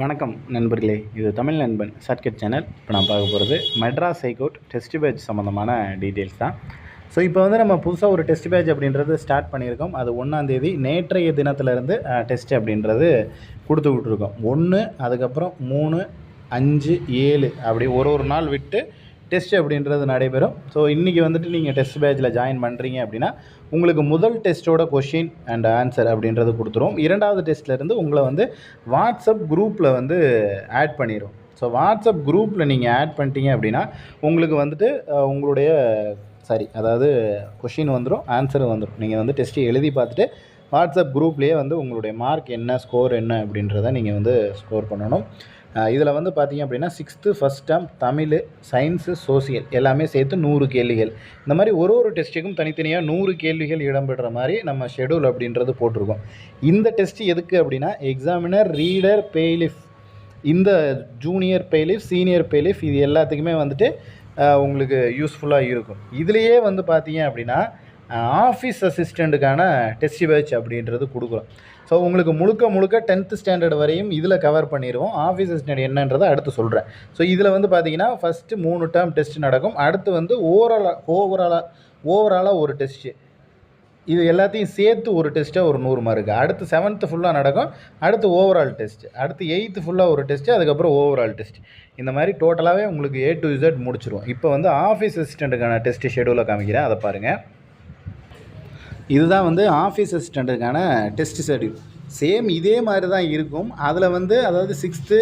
வணக்கம் நண்பர்களே. இது தமிழ் நண்பன் சர்க்கட் சேனல் இப்போ நான் பார்க்க போகிறது Madras high court test batch சம்மந்தமான டீட்டெயில்ஸ் தான். ஸோ இப்போ வந்து நம்ம புதுசாக ஒரு டெஸ்ட் பேட்ச் அப்படின்றது ஸ்டார்ட் பண்ணியிருக்கோம். அது ஒன்றாந்தேதி நேற்றைய தினத்திலேருந்து டெஸ்ட் அப்படின்றது கொடுத்து விட்ருக்கோம் ஒன்று அதுக்கப்புறம் மூணு அஞ்சு ஏழு அப்படி ஒரு ஒரு நாள் விட்டு டெஸ்ட் அப்படின்றது நடைபெறும். ஸோ இன்றைக்கி வந்துட்டு நீங்கள் டெஸ்ட் பேட்சில் ஜாயின் பண்ணுறீங்க அப்படின்னா உங்களுக்கு முதல் டெஸ்ட்டோட கொஷின் அண்ட் ஆன்சர் அப்படின்றது கொடுத்துரும். இரண்டாவது டெஸ்ட்லேருந்து உங்களை வந்து வாட்ஸ்அப் குரூப்பில் வந்து ஆட் பண்ணிடும் ஸோ வாட்ஸ்அப் குரூப்பில் நீங்கள் ஆட் பண்ணிட்டீங்க அப்படின்னா உங்களுக்கு வந்துட்டு உங்களுடைய சாரி அதாவது கொஷின் வந்துடும் ஆன்சரும் வந்துடும் நீங்கள் வந்து டெஸ்ட்டு எழுதி பார்த்துட்டு வாட்ஸ்அப் குரூப்லேயே வந்து உங்களுடைய மார்க் என்ன ஸ்கோர் என்ன அப்படின்றத நீங்கள் வந்து ஸ்கோர் பண்ணணும். இதில் வந்து பார்த்தீங்க அப்படின்னா sixth first term Tamil science social எல்லாமே சேர்த்து நூறு கேள்விகள். இந்த மாதிரி ஒரு ஒரு டெஸ்ட்டுக்கும் தனித்தனியாக நூறு கேள்விகள் இடம்பெற்ற மாதிரி நம்ம ஷெடியூல் அப்படின்றது போட்டிருக்கோம். இந்த டெஸ்ட் எதுக்கு அப்படின்னா எக்ஸாமினர் ரீடர் பேலிஃப் இந்த ஜூனியர் பேலிஃப் சீனியர் பேலிஃப் இது எல்லாத்துக்குமே வந்துட்டு உங்களுக்கு யூஸ்ஃபுல்லாக இருக்கும். இதுலேயே வந்து பார்த்தீங்க அப்படின்னா ஆஃபீஸ் அசிஸ்டண்ட்டுக்கான டெஸ்ட் பேட்ச் அப்படின்றது கொடுக்குறோம். ஸோ உங்களுக்கு முழுக்க முழுக்க டென்த்து ஸ்டாண்டர்ட் வரையும் இதில் கவர் பண்ணிடுவோம். ஆஃபீஸ் அசிஸ்டண்ட் என்னன்றதை அடுத்து சொல்கிறேன் ஸோ இதில் வந்து பார்த்தீங்கன்னா ஃபஸ்ட்டு மூணு டேர்ம் டெஸ்ட் நடக்கும். அடுத்து வந்து ஓவராலாக ஓவராலாக ஓவராலாக ஒரு டெஸ்ட்டு இது எல்லாத்தையும் சேர்த்து ஒரு டெஸ்ட்டாக ஒரு நூறு மார்க்கு அடுத்து செவன்த்து ஃபுல்லாக நடக்கும். அடுத்து ஓவரால் டெஸ்ட் அடுத்து எயித்து ஃபுல்லாக ஒரு டெஸ்ட்டு அதுக்கப்புறம் ஓவரால் டெஸ்ட் இந்த மாதிரி டோட்டலாகவே உங்களுக்கு ஏ டு இசட் முடிச்சிருவோம். இப்போ வந்து ஆஃபீஸ் அசிஸ்டண்ட்டுக்கான டெஸ்ட்டு ஷெடியூலை காமிக்கிறேன். அதை பாருங்கள் இதுதான் வந்து ஆஃபீஸ் அசிஸ்டண்ட்டுக்கான டெஸ்ட் ஷெடியூல் சேம் இதே மாதிரி தான் இருக்கும். அதில் வந்து அதாவது சிக்ஸ்த்து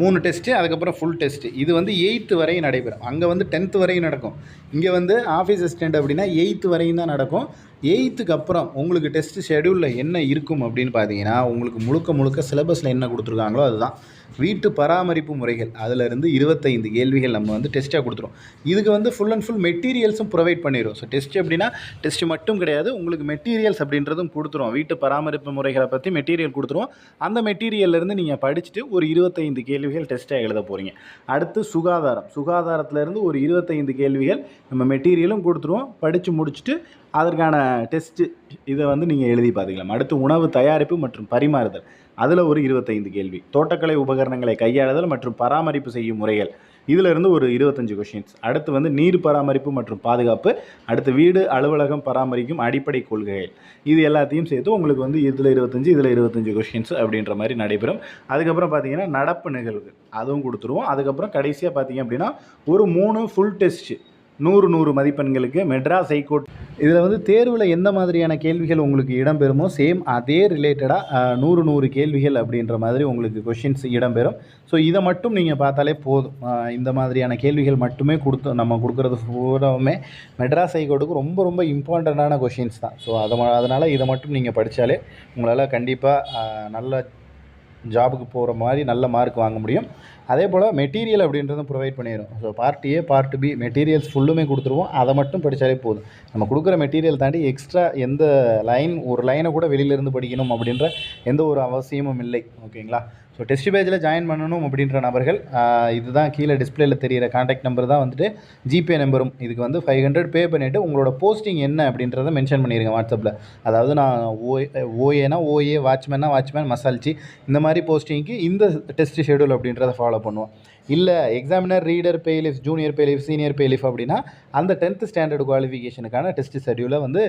மூணு டெஸ்ட்டு அதுக்கப்புறம் ஃபுல் டெஸ்ட்டு இது வந்து எயித்து வரையும் நடைபெறும். அங்கே வந்து டென்த்து வரையும் நடக்கும். இங்கே வந்து ஆஃபீஸ் அசிஸ்டண்ட் அப்படின்னா எயித்து வரையும் தான் நடக்கும். எயித்துக்கு அப்புறம் உங்களுக்கு டெஸ்ட் ஷெடியூலில் என்ன இருக்கும் அப்படின்னு பார்த்தீங்கன்னா உங்களுக்கு முழுக்க முழுக்க சிலபஸில் என்ன கொடுத்துருக்காங்களோ அதுதான். வீட்டு பராமரிப்பு முறைகள் அதிலிருந்து இருபத்தைந்து கேள்விகள் நம்ம வந்து டெஸ்ட்டாக கொடுத்துரும். இதுக்கு வந்து ஃபுல் அண்ட் ஃபுல் மெட்டீரியல்ஸும் ப்ரொவைட் பண்ணிடும் ஸோ டெஸ்ட் அப்படின்னா டெஸ்ட் மட்டும் கிடையாது உங்களுக்கு மெட்டீரியல்ஸ் அப்படின்றதும் கொடுத்துருவோம் வீட்டு பராமரிப்பு முறைகளை பற்றி மெட்டீரியல் கொடுத்துருவோம் அந்த மெட்டீரியல்லேருந்து நீங்கள் படிச்சுட்டு ஒரு இருபத்தைந்து கேள்விகள் டெஸ்ட்டாக எழுத போகிறீங்க அடுத்து சுகாதாரம். சுகாதாரத்திலேருந்து ஒரு இருபத்தைந்து கேள்விகள் நம்ம மெட்டீரியலும் கொடுத்துருவோம். படித்து முடிச்சுட்டு அதற்கான டெஸ்ட்டு இதை வந்து நீங்கள் எழுதி பார்த்துக்கலாம் அடுத்து உணவு தயாரிப்பு மற்றும் பரிமாறுதல். அதில் ஒரு இருபத்தைந்து கேள்வி. தோட்டக்கலை உபகரணங்களை கையாளுதல் மற்றும் பராமரிப்பு செய்யும் முறைகள். இதிலிருந்து ஒரு இருபத்தஞ்சு கொஷின்ஸ் அடுத்து வந்து நீர் பராமரிப்பு மற்றும் பாதுகாப்பு. அடுத்து வீடு அலுவலகம் பராமரிக்கும் அடிப்படை கொள்கைகள். இது எல்லாத்தையும் சேர்த்து உங்களுக்கு வந்து இதில் இருபத்தஞ்சு இதில் இருபத்தஞ்சு கொஷின்ஸ் அப்படின்ற மாதிரி நடைபெறும். அதுக்கப்புறம் பார்த்தீங்கன்னா நடப்பு நிகழ்வு. அதுவும் கொடுத்துருவோம். அதுக்கப்புறம் கடைசியாக பார்த்தீங்க அப்படின்னா ஒரு மூணு ஃபுல் டெஸ்ட்டு நூறு நூறு மதிப்பெண்களுக்கு மெட்ராஸ் ஹைகோர்ட். இதில் வந்து தேர்வில் எந்த மாதிரியான கேள்விகள் உங்களுக்கு இடம்பெறுமோ சேம் அதே ரிலேட்டடாக நூறு நூறு கேள்விகள் அப்படின்ற மாதிரி உங்களுக்கு கொஷின்ஸ் இடம்பெறும். ஸோ இதை மட்டும் நீங்கள் பார்த்தாலே போதும். இந்த மாதிரியான கேள்விகள் மட்டுமே கொடுத்து நம்ம கொடுக்குறது பூராவுமே மெட்ராஸ் ஹைகோர்ட்டுக்கு ரொம்ப ரொம்ப இம்பார்ட்டண்ட்டான கொஷின்ஸ் தான். ஸோ அதை அதனால் இதை மட்டும் நீங்கள் படித்தாலே உங்களால் கண்டிப்பாக நல்ல ஜாபுக்கு போகிற மாதிரி நல்ல மார்க் வாங்க முடியும். அதே போல் மெட்டீரியல் அப்படின்றதும் ப்ரொவைட் பண்ணிடும் so part A part B materials ஃபுல்லுமே கொடுத்துருவோம். அதை மட்டும் படித்தாலே போதும். நம்ம கொடுக்குற மெட்டீரியல் தாண்டி எக்ஸ்ட்ரா எந்த லைன் ஒரு லைனை கூட வெளியிலேருந்து படிக்கணும் அப்படின்ற எந்த ஒரு அவசியமும் இல்லை. ஓகேங்களா ஸோ டெஸ்ட் பேஜில் ஜாயின் பண்ணணும் அப்படின்ற நபர்கள் இதுதான் கீழே டிஸ்பிளேயில் தெரியிற காண்டாக்ட் நம்பர் தான் வந்துட்டு ஜிபே நம்பரும் இதுக்கு வந்து ஃபைவ் ஹண்ட்ரட் பே பண்ணிவிட்டு உங்களோட போஸ்டிங் என்ன அப்படின்றத மென்ஷன் பண்ணிடுங்க வாட்ஸ்அப்பில் அதாவது நான் ஓ ஓஏனா ஓஏ வாட்ச்மேனா வாட்ச்மேன் மசால்ச்சி இந்த மாதிரி போஸ்டிங்க்கு இந்த டெஸ்ட் ஷெடியூல் அப்படின்றத ஃபாலோ பண்ணுவோம். இல்லை examiner reader bailiff junior bailiff senior bailiff அப்படின்னா அந்த டென்த்து ஸ்டாண்டர்ட் குவாலிஃபிகேஷனுக்கான டெஸ்ட் ஷெடியூலை வந்து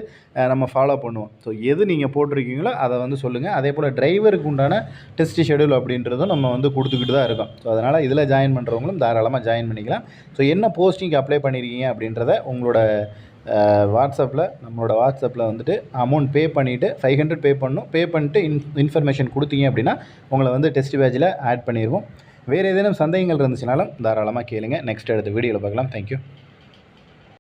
நம்ம ஃபாலோ பண்ணுவோம். ஸோ எது நீங்கள் போட்டிருக்கீங்களோ அதை வந்து சொல்லுங்கள் அதே போல் டிரைவருக்கு உண்டான டெஸ்ட் ஷெடியூல் அப்படின்றதும் நம்ம வந்து கொடுத்துக்கிட்டு தான் இருக்கோம். ஸோ அதனால் இதில் ஜாயின் பண்ணுறவங்களும் தாராளமாக ஜாயின் பண்ணிக்கலாம். ஸோ என்ன போஸ்டிங் அப்ளை பண்ணியிருக்கீங்க அப்படின்றத உங்களோட வாட்ஸ்அப்பில் நம்மளோட வாட்ஸ்அப்பில் வந்துட்டு அமௌண்ட் பே பண்ணிவிட்டு ஃபைவ் ஹண்ட்ரட் பே பண்ணணும். பே பண்ணிட்டு இன் இன்ஃபர்மேஷன் கொடுத்தீங்க அப்படின்னா உங்களை வந்து டெஸ்ட் பேஜில் ஆட் பண்ணிடுவோம் வேறு ஏதேனும் சந்தேகங்கள் இருந்துச்சுனாலும் தாராளமாக கேளுங்க. நெக்ஸ்ட் அடுத்த வீடியோவில் பார்க்கலாம். தேங்க்யூ